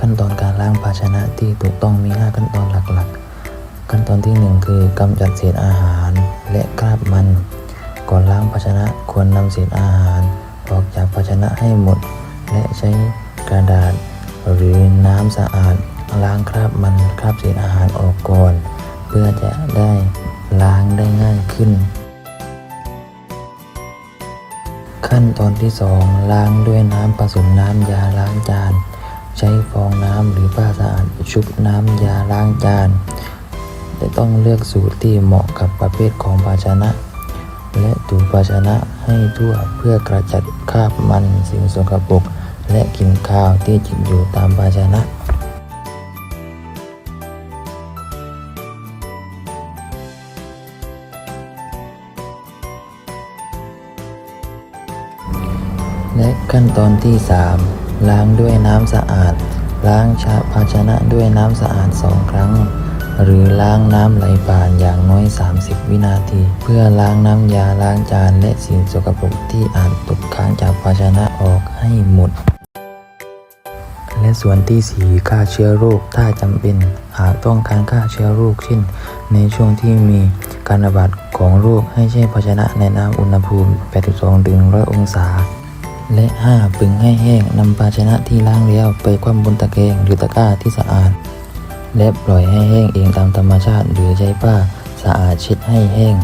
ขั้นตอนการล้างภาชนะที่ถูกต้องมี 5 ขั้นตอนหลักๆ ขั้นตอนที่ 1 คือกำจัดเศษอาหารและคราบมัน ก่อนล้างภาชนะควรนำเศษอาหาร ออกจากภาชนะให้หมด และใช้กระดาษ หรือน้ำสะอาด ล้างคราบมันคราบเศษอาหารออกก่อน เพื่อจะได้ล้างได้ง่ายขึ้น ขั้นตอนที่ 2 ล้างด้วยน้ำผสมน้ำยาล้างจาน ใช้ฟองน้ำหรือผ้าสะอาดชุบน้ำยาล้างจานแต่ต้องเลือกสูตรที่เหมาะกับประเภทของภาชนะ และถูภาชนะให้ทั่วเพื่อกระจัดคราบมันสิ่งสกปรกและกลิ่นคาวที่ติดอยู่ตามภาชนะและขั้นตอนที่ 3 ล้างด้วยน้ำสะอาด ล้างชาภาชนะด้วยน้ำสะอาดสองครั้ง หรือล้างน้ำไหลผ่านอย่างน้อย 30 วินาที เพื่อล้างน้ำยาล้างจานและสิ่งสกปรกที่อาจตกค้างจากภาชนะออกให้หมดและส่วนที่ 4 ฆ่าเชื้อโรคถ้าจำเป็น หากต้องการฆ่าเชื้อโรคเช่น ในช่วงที่มีการระบาดของโรคให้แช่ภาชนะในน้ำอุณหภูมิ 82ถึง100 องศา และ 5 ปึงให้แห้งนำภาชนะที่ล้างแล้วไปคว่ำบนตะแกรงหรือตะกร้าที่สะอาด และปล่อยให้แห้งเองตามธรรมชาติหรือใช้ผ้าสะอาดเช็ดให้แห้ง